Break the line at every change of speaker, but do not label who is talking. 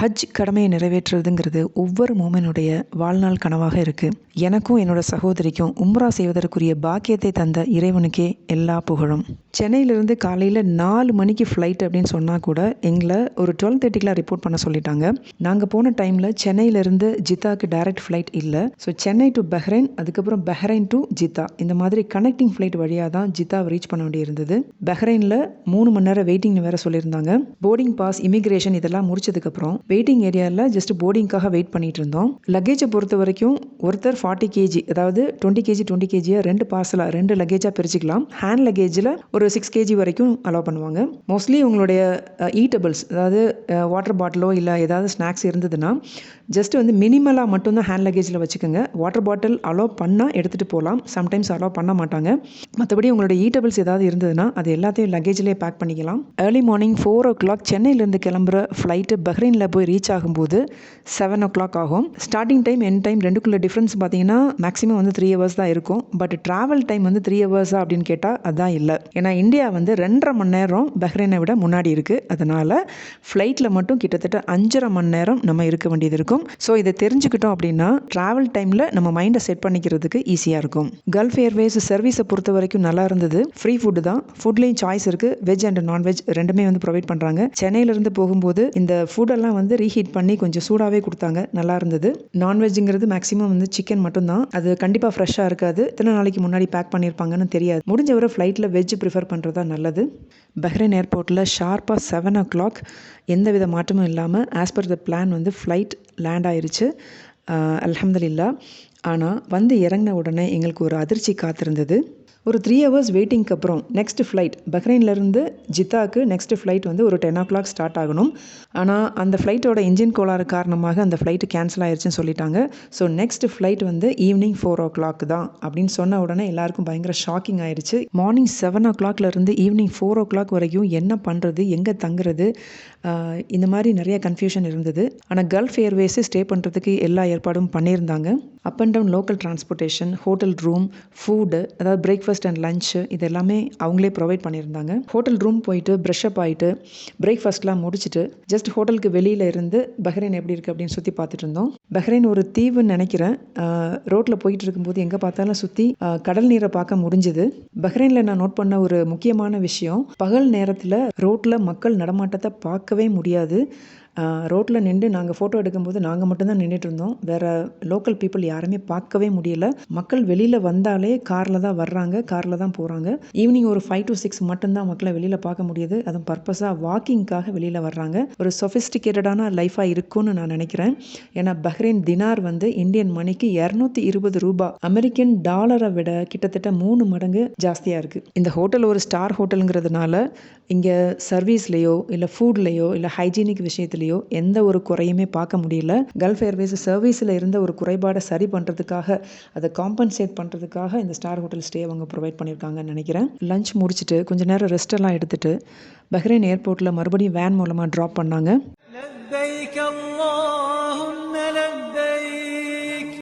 ஹஜ் கடமையை நிறைவேற்றுறதுங்கிறது ஒவ்வொரு மூமனுடைய வாழ்நாள் கனவாக இருக்குது எனக்கும் என்னோட சகோதரிக்கும் உம்ரா செய்வதற்குரிய பாக்கியத்தை தந்த இறைவனுக்கே எல்லா புகழும். சென்னையிலேருந்து காலையில் நாலு மணிக்கு ஃப்ளைட் அப்படின்னு சொன்னால் கூட எங்களை ஒரு டுவெல் தேர்ட்டிக்கெலாம் ரிப்போர்ட் பண்ண சொல்லிட்டாங்க. நாங்கள் போன டைமில் சென்னையிலேருந்து ஜித்தாக்கு டைரக்ட் ஃப்ளைட் இல்லை. ஸோ சென்னை டு பஹ்ரைன் அதுக்கப்புறம் பஹ்ரைன் டு ஜித்தா. இந்த மாதிரி கனெக்டிங் ஃப்ளைட் வழியாக தான் ஜித்தாவை ரீச் பண்ண வேண்டியிருந்தது. பஹ்ரைனில் மூணு மணி நேரம் வெயிட்டிங்னு வேறு சொல்லியிருந்தாங்க. போர்டிங் பாஸ் இமிக்ரேஷன் இதெல்லாம் முடிச்சதுக்கப்புறம் வெயிட்டிங் ஏரியாவில் ஜஸ்ட் போர்டிங்காக வெயிட் பண்ணிட்டு இருந்தோம். லக்கேஜை பொறுத்த வரைக்கும் ஒருத்தர் ஃபார்ட்டி கேஜி அதாவது டுவெண்ட்டி கேஜி டுவெண்ட்டி கேஜியை ரெண்டு பார்சலாக ரெண்டு லக்கேஜாக பிரிச்சுக்கலாம். ஹேண்ட் லக்கேஜில் ஒரு சிக்ஸ் கேஜி வரைக்கும் அலோவ் பண்ணுவாங்க. மோஸ்ட்லி உங்களுடைய uh, ஈட்டபிள்ஸ் அதாவது வாட்டர் பாட்டிலோ இல்லை ஏதாவது ஸ்நாக்ஸ் இருந்ததுன்னா ஜஸ்ட் வந்து மினிமலாக மட்டும்தான் ஹேண்ட் லக்கேஜில் வச்சுக்கோங்க. வாட்டர் பாட்டில் அலோவ் பண்ணால் எடுத்துகிட்டு போகலாம் சம்டைம்ஸ் அலோவ் பண்ண மாட்டாங்க. மற்றபடி உங்களுடைய ஈட்டபிள்ஸ் ஏதாவது இருந்ததுன்னா அது எல்லாத்தையும் லக்கேஜ்லேயே பேக் பண்ணிக்கலாம். Early morning four o'clock சென்னையிலேருந்து கிளம்புற ஃப்ளைட்டு பஹ்ரைனில் போய் ரீச் ஆகும்போது செவன் ஓ கிளாக் ஆகும். ஸ்டார்டிங் டைம் என் டைம் ரெண்டுக்குள்ள டிஃப்ரென்ஸ் பார்த்தீங்கன்னா மேக்ஸிமம் வந்து த்ரீ ஹவர்ஸ் தான் இருக்கும். பட் ட்ராவல் டைம் வந்து த்ரீ ஹவர்ஸா அப்படின்னு கேட்டால் அதான் இல்லை. ஏன்னா இந்தியா வந்து ரெண்டரை மணி நேரம் பஹ்ரைனை விட முன்னாடி இருக்குது அதனால் ஃப்ளைட்டில் மட்டும் கிட்டத்தட்ட அஞ்சரை மணி நேரம் நம்ம இருக்க வேண்டியது இருக்கும். ஸோ இதை தெரிஞ்சுக்கிட்டோம் அப்படின்னா ட்ராவல் டைமில் நம்ம மைண்டை செட் பண்ணிக்கிறதுக்கு ஈஸியாக இருக்கும். கல்ஃப் ஏர்வேஸ் சர்வீஸை பொறுத்த வரைக்கும் நல்லா இருந்தது. ஃப்ரீ ஃபுட்டு தான். ஃபுட்லேயும் சாய்ஸ் இருக்குது வெஜ் அண்ட் நான்வெஜ் ரெண்டுமே வந்து ப்ரொவைட் பண்ணுறாங்க சென்னையிலேருந்து போகும்போது இந்த ஃபுட்டெல்லாம் வந்து ரீஹீட் பண்ணி கொஞ்சம் சூடாகவே கொடுத்தாங்க. நல்லா இருந்தது. நான்வெஜ்ங்கிறது மேக்ஸிமம் வந்து சிக்கன் மட்டும்தான். அது கண்டிப்பாக ஃப்ரெஷ்ஷாக இருக்காது. எத்தனை நாளைக்கு முன்னாடி பேக் பண்ணியிருப்பாங்கன்னு தெரியாது. முடிஞ்ச வரை ஃப்ளைட்டில் வெஜ் ப்ரிஃபர் பண்ணுறது தான் நல்லது. பஹ்ரைன் ஏர்போர்ட்டில் ஷார்ப்பாக செவன் ஓ கிளாக் எந்த வித மாற்றமும் இல்லாமல் ஆஸ் பர் த பிளான் வந்து ஃப்ளைட் லேண்ட் ஆயிருச்சு. அலமதுல்லா ஆனால் வந்து இறங்கின உடனே எங்களுக்கு ஒரு அதிர்ச்சி காத்திருந்தது. ஒரு த்ரீ ஹவர்ஸ் வெயிட்டிங்க்கு அப்புறம் நெக்ஸ்ட் ஃப்ளைட் பஹ்ரைன்லேருந்து ஜித்தாக்கு நெக்ஸ்ட் ஃப்ளைட் வந்து ஒரு டென் ஓ கிளாக் ஸ்டார்ட் ஆகணும். ஆனால் அந்த ஃப்ளைட்டோட இன்ஜின் கோளாறு காரணமாக அந்த ஃப்ளைட்டு கேன்சல் ஆயிடுச்சுன்னு சொல்லிட்டாங்க. ஸோ நெக்ஸ்ட் ஃப்ளைட் வந்து ஈவினிங் ஃபோர் ஓ கிளாக் தான் அப்படின்னு சொன்ன உடனே எல்லாருக்கும் பயங்கர ஷாக்கிங் ஆயிடுச்சு மார்னிங் செவன் ஓ கிளாக்லேருந்து ஈவினிங் ஃபோர் ஓ கிளாக் வரைக்கும் என்ன பண்ணுறது எங்கே தங்குறது இந்த மாதிரி நிறைய கன்ஃபியூஷன் இருந்தது. ஆனால் கல்ஃப் ஏர்வேஸு ஸ்டே பண்ணுறதுக்கு எல்லா ஏற்பாடும் பண்ணியிருந்தாங்க. Up and down local transportation hotel room food அதாவது பிரேக்ஃபாஸ்ட் அண்ட் லஞ்சு இது எல்லாமே அவங்களே ப்ரொவைட் பண்ணியிருந்தாங்க. ஹோட்டல் ரூம் போயிட்டு ப்ரெஷ் அப் ஆகிட்டு பிரேக்ஃபாஸ்ட்லாம் முடிச்சுட்டு ஜஸ்ட் ஹோட்டலுக்கு வெளியில் இருந்து பஹ்ரைன் எப்படி இருக்குது அப்படின்னு சுற்றி பார்த்துட்டு இருந்தோம். பஹ்ரைன் ஒரு தீவுன்னு நினைக்கிறேன். ரோட்டில் போயிட்டு இருக்கும்போது எங்கே பார்த்தாலும் சுற்றி கடல் நீரை பார்க்க முடிஞ்சுது. பஹ்ரைனில் நான் நோட் பண்ண ஒரு முக்கியமான விஷயம் பகல் நேரத்தில் ரோட்டில் மக்கள் நடமாட்டத்தை பார்க்கவே முடியாது. ரோட்டில் நின்று நாங்கள் ஃபோட்டோ எடுக்கும்போது நாங்கள் மட்டும்தான் நின்றுட்டு இருந்தோம் வேறு லோக்கல் பீப்புள் யாருமே பார்க்கவே முடியல. மக்கள் வெளியில் வந்தாலே காரில் தான் வர்றாங்க காரில் தான் போகிறாங்க ஈவினிங் ஒரு ஃபைவ் டு சிக்ஸ் மட்டும்தான் மக்களை வெளியில் பார்க்க முடியுது. அதுவும் பர்பஸாக வாக்கிங்காக வெளியில் வர்றாங்க. ஒரு சொஃபிஸ்டிகேட்டடான லைஃபாக இருக்கும்னு நான் நினைக்கிறேன். ஏன்னா பஹ்ரைன் தினார் வந்து இந்தியன் மணிக்கு இரநூத்தி இருபது ரூபாய் அமெரிக்கன் டாலரை விட கிட்டத்தட்ட மூணு மடங்கு ஜாஸ்தியாக இருக்குது இந்த ஹோட்டல் ஒரு ஸ்டார் ஹோட்டலுங்கிறதுனால இங்கே சர்வீஸ்லேயோ இல்லை ஃபுட்லேயோ இல்லை ஹைஜீனிக் விஷயத்துலையோ சர்வீஸ்லேயோ எந்த ஒரு குறையுமே பார்க்க முடியல. கல்ஃப் ஏர்வேஸ் சர்வீஸில் இருந்த ஒரு குறைபாடை சரி பண்ணுறதுக்காக அதை காம்பன்சேட் பண்ணுறதுக்காக இந்த ஸ்டார் ஹோட்டல் ஸ்டே அவங்க ப்ரொவைட் பண்ணியிருக்காங்கன்னு நினைக்கிறேன். லஞ்ச் முடிச்சுட்டு கொஞ்சம் நேரம் ரெஸ்ட் எல்லாம் எடுத்துட்டு பஹ்ரைன் ஏர்போர்ட்டில் மறுபடியும் வேன் மூலமாக ட்ராப் பண்ணாங்க.